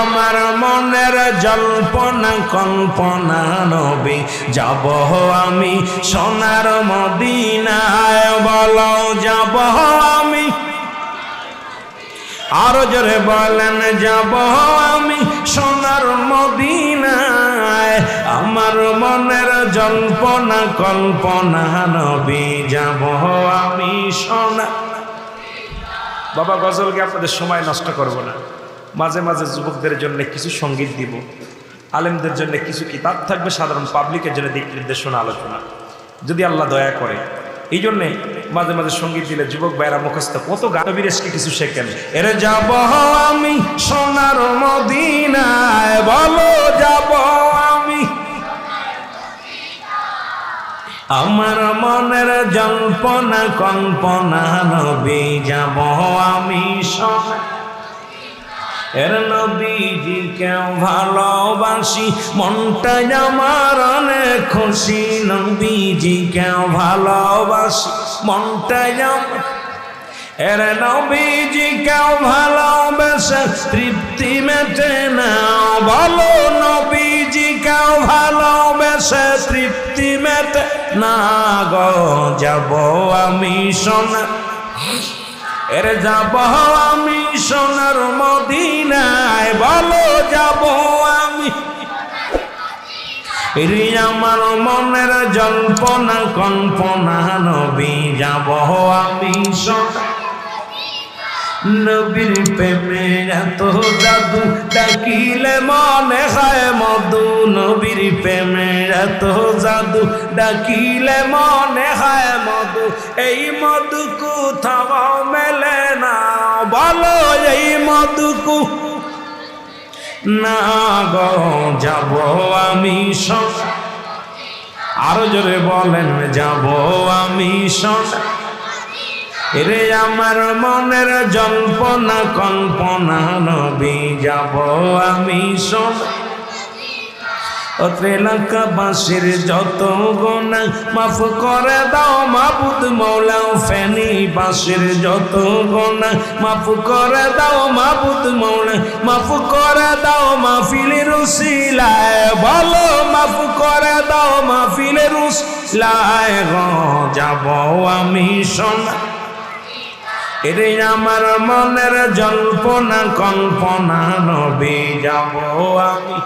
আমার মনের জল্পনা, কল্পনা নবী, যাব আমি সোনার মদিনায়, বলো যাব আমি। আরও জোরে বলেন, যাব আমি সোনার মদিনায়, আমার মনের জল্পনা, কল্পনা নবী, যাব আমি সোনা বাবা গজলকে আপনাদের সময় নষ্ট করব না? মাঝে মাঝে যুবকদের জন্য কিছু সংগীত দিব, আলেমদের জন্য কিছু কিতাব থাকবে, সাধারণ পাবলিকের জন্য দিক নির্দেশনা আলোচনা। যদি আল্লাহ দয়া করে এই জন্যে মাঝে মাঝে সংগীত দিলে যুবক ভাইরা মুখস্থ, কত গানবীরেশকে কিছু শেখেন। এর যাব আমি সোনার মদিনায়, বলো যাব আমি। আমার মনের জল্পনা কল্পনা নবী, যাব আমি সোনা এর নবীজি কেউ ভালোবাসি, মনটা আমার অনেক খুশি। নবীজি কেউ ভালোবাসি, মনটা আমার এর নবীজি কেউ ভালোবেসে, তৃপ্তি মেটে না। বলো নবীজি কেউ ভালোবেসে, তৃপ্তি মেটে না গো। যাব আমি সোনা। এর যাব আমি রে আমার মনের জল্পনা, কল্পনা, নবী যাব আমি নবীর প্রেমে এত জাদু ডাকিলে মনে হয় মধু। নবীর প্রেমে এত জাদু ডাকিলে মনে হয় মধু। এই মধু কোথাও মেলে না, বলো এই মধুকু না গো, যাব আমি সব। আরও জোরে বলেন, যাব আমি সব। রে আমার মনের জল্পনা কল্পনা নবী, যাব আমি শোন বাসির যত গোনা মাফ করে দাও মাবুদ মৌলাও ফেনি বাসির যত গোনা মাফ করে দাও মাবুদ মৌলা, মাফ করে দাও মাহফিলের রুসিলায় বলো মাফ করে দাও মাহফিলের রুসিলায় যাব আমি সোনা। এরে আমার মনের জল্পনা, কল্পনা, নবী যাব আমি।